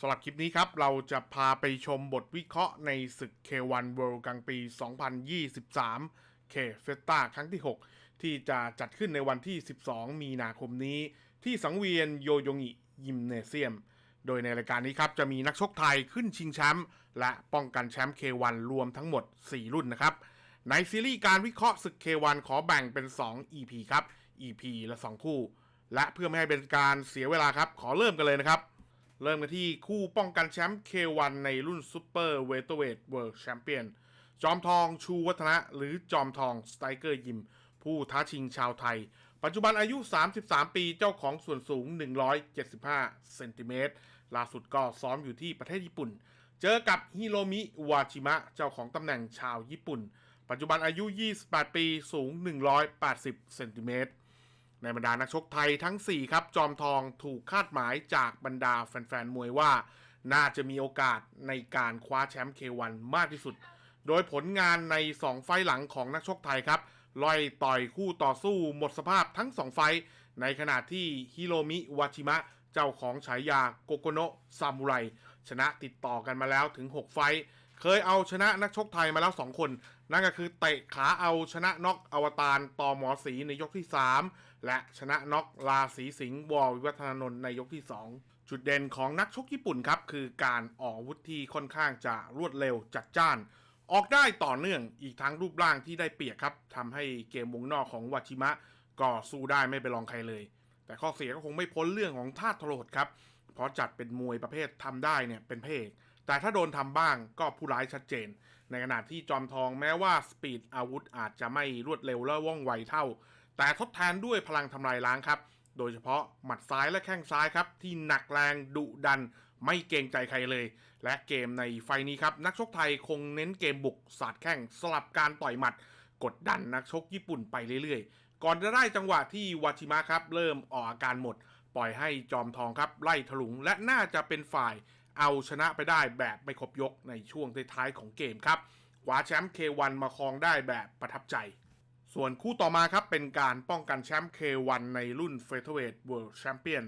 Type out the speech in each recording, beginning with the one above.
สำหรับคลิปนี้ครับ เราจะพาไปชมบทวิเคราะห์ในศึก K1 World กลางปี 2023 K f e s t a ครั้งที่ 6 ที่จะจัดขึ้นในวันที่ 12 มีนาคมนี้ ที่สังเวียนโยโยงิยิมเนเซียม โดยในรายการนี้ครับ จะมีนักชกไทยขึ้นชิงแชมป์และป้องกันแชมป์ K1 รวมทั้งหมด 4 รุ่นนะครับ ในซีรีส์การวิเคราะห์ศึก K1 ขอแบ่งเป็น 2 EP ครับ EP ละ 2 คู่ และเพื่อไม่ให้เป็นการเสียเวลาครับขอเริ่มกันเลยนะครับ เริ่มกันที่คู่ป้องกันแชมป์ K1 ในรุ่นซูเปอร์เวเตอร์เวทเวิลด์แชมเปี้ยนจอมทองชูวัฒนะ หรือจอมทองสไตเกอร์ยิม ผู้ท้าชิงชาวไทย ปัจจุบันอายุ 33 ปีเจ้าของส่วนสูง 175 เซนติเมตรล่าสุดก็ซ้อมอยู่ที่ประเทศญี่ปุ่น เจอกับฮิโรมิวาชิมะ เจ้าของตำแหน่งชาวญี่ปุ่น ปัจจุบันอายุ 28 ปีสูง 180 เซนติเมตร ในบรรดานักชกไทยทั้ง 4 ครับ จอมทองถูกคาดหมายจากบรรดาแฟนๆ มวยว่า น่าจะมีโอกาสในการคว้าแชมป์ K1 มากที่สุด โดยผลงานใน 2 ไฟหลังของนักชกไทยครับล่อยต่อยคู่ต่อสู้หมดสภาพทั้ง 2 ไฟ ในขณะที่ฮิโรมิวาชิมะ เจ้าของฉายาโกโกโนะซามูไรชนะติดต่อกันมาแล้วถึง 6 ไฟ เคยเอาชนะนักชกไทยมาแล้ว 2 คน นั่นก็คือเตะขาเอาชนะน็อกอวตารต่อหมอสีในยกที่ 3 และชนะน็อกลาสีสิงห์วอวิวัฒนานนท์ในยกที่ 2 จุดเด่นของนักชกญี่ปุ่นครับ คือการออกวุธที่ค่อนข้างจะรวดเร็วจัดจ้าน ออกได้ต่อเนื่องอีกทั้งรูปร่างที่ได้เปรียบครับทำให้เกมวงนอกของวาชิมะก็สู้ได้ไม่ไปลองใครเลย แต่ข้อเสียก็คงไม่พ้นเรื่องของท่าทรหดครับเพราะจัดเป็นมวยประเภททำได้เนี่ยเป็นเอก แต่ถ้าโดนทำบ้างก็ผู้ร้ายชัดเจน ในขณะที่จอมทองแม้ว่าสปีดอาวุธอาจจะไม่รวดเร็วและว่องไวเท่า แต่ทดแทนด้วยพลังทำลายล้างครับ โดยเฉพาะหมัดซ้ายและแข้งซ้ายครับ ที่หนักแรงดุดัน ไม่เกรงใจใครเลย และเกมในไฟนี้ครับ นักชกไทยคงเน้นเกมบุกสาดแข้งสลับการต่อยหมัด กดดันนักชกญี่ปุ่นไปเรื่อยๆ ก่อนจะได้จังหวะที่วาชิมะครับเริ่มออกอาการหมด ปล่อยให้จอมทองครับไล่ถลุงและน่าจะเป็นฝ่าย เอาชนะไปได้แบบไม่ครบยกในช่วงท้ายๆของเกมครับคว้าแชมป์ K1 มาครองได้แบบประทับใจ ส่วนคู่ต่อมาครับเป็นการป้องกันแชมป์ K1 ในรุ่น f e a t h e r w e i g h t World Champion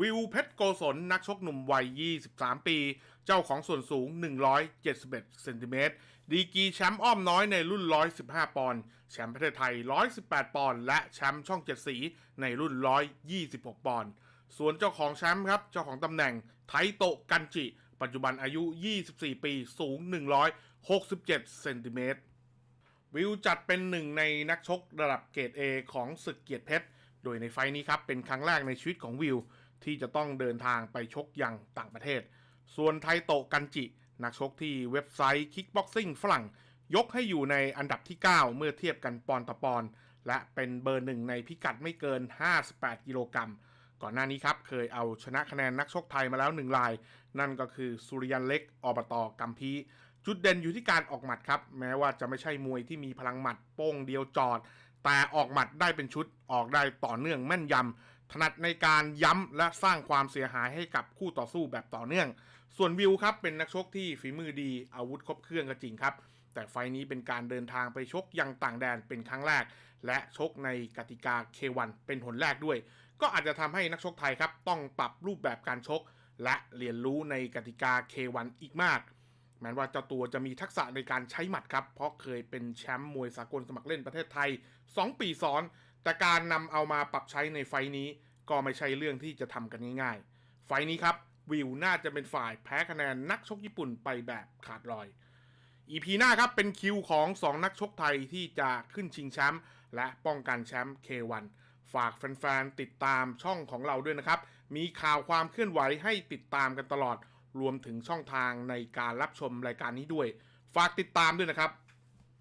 วิวเพชรโกศลนักชกหนุ่มวัย 23 ปี เจ้าของส่วนสูง 171 เซนติเมตร ดีกีแชมป์อ้อมน้อยในรุ่น 115 ปอนด์ แชมป์ประเทศไทย 118 ปอนด์ และแชมป์ช่องเจ็ดสีในรุ่น 126 ปอนด์ ส่วนเจ้าของแชมป์ครับ เจ้าของตำแหน่งไทโตะกันจิ ปัจจุบันอายุ 24 ปี สูง 167 เซนติเมตร วิวจัดเป็นหนึ่งในนักชกระดับเกรด A ของศึกเกียรติเพชร โดยในไฟล์นี้ครับ เป็นครั้งแรกในชีวิตของวิว ที่จะต้องเดินทางไปชกยังต่างประเทศ ส่วนไทโตะกันจิ นักชกที่เว็บไซต์คิกบ็อกซิ่งฝรั่ง ยกให้อยู่ในอันดับที่ 9 เมื่อเทียบกันปอนด์ต่อปอนด์และเป็นเบอร์หนึ่งในพิกัดไม่เกิน 58 กิโลกรัม ก่อนหน้านี้ครับเคยเอาชนะคะแนนนักชกไทยมาแล้วหนึ่งราย นั่นก็คือสุริยันเล็กอบตกัมพีจุดเด่นอยู่ที่การออกหมัดครับ แม้ว่าจะไม่ใช่มวยที่มีพลังหมัดโป้งเดียวจอด แต่ออกหมัดได้เป็นชุดออกได้ต่อเนื่องแม่นยำถนัดในการย้ำและสร้างความเสียหายให้กับคู่ต่อสู้แบบต่อเนื่อง ส่วนวิวครับเป็นนักชกที่ฝีมือดีอาวุธครบเครื่องก็จริงครับ แต่ไฟนี้เป็นการเดินทางไปชกยังต่างแดนเป็นครั้งแรก และชกในกติกา K1 เป็นหนแรกด้วย ก็อาจจะทำให้นักชกไทยครับ ต้องปรับรูปแบบการชก และเรียนรู้ในกติกา K1 อีกมาก แม้ว่าเจ้าตัวจะมีทักษะในการใช้หมัดครับ เพราะเคยเป็นแชมป์มวยสากลสมัครเล่นประเทศไทย 2 ปีซ้อน แต่การนำเอามาปรับใช้ในไฟนี้ ก็ไม่ใช่เรื่องที่จะทำกันง่ายๆ ไฟนี้ครับวิวน่าจะเป็นฝ่ายแพ้คะแนนนักชกญี่ปุ่นไปแบบขาดลอย อีพีหน้าครับเป็นคิวของ 2 นักชกไทยที่จะขึ้นชิงแชมป์และป้องกันแชมป์ K1 ฝากแฟนๆ ติดตามช่องของเราด้วยนะครับ มีข่าวความเคลื่อนไหวให้ติดตามกันตลอด รวมถึงช่องทางในการรับชมรายการนี้ด้วย ฝากติดตามด้วยนะครับ